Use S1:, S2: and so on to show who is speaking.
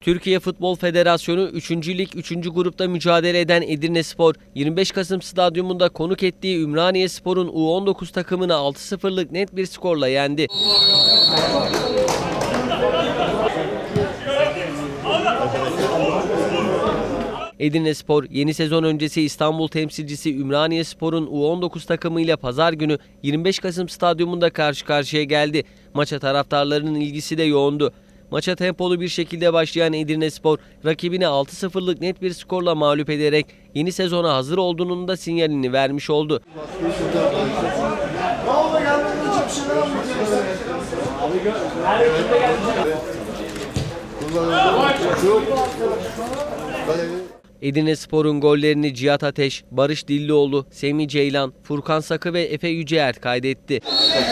S1: Türkiye Futbol Federasyonu 3. Lig 3. grupta mücadele eden Edirne Spor, 25 Kasım Stadyumunda konuk ettiği Ümraniye Spor'un U19 takımını 6-0'lık net bir skorla yendi. Edirne Spor yeni sezon öncesi İstanbul temsilcisi Ümraniye Spor'un U19 takımıyla pazar günü 25 Kasım stadyumunda karşı karşıya geldi. Maça taraftarlarının ilgisi de yoğundu. Maça tempolu bir şekilde başlayan Edirne Spor rakibini 6-0'lık net bir skorla mağlup ederek yeni sezona hazır olduğunun da sinyalini vermiş oldu. Edirne Spor'un gollerini Cihat Ateş, Barış Dillioğlu, Semih Ceylan, Furkan Sakı ve Efe Yüceert kaydetti.
S2: Evet,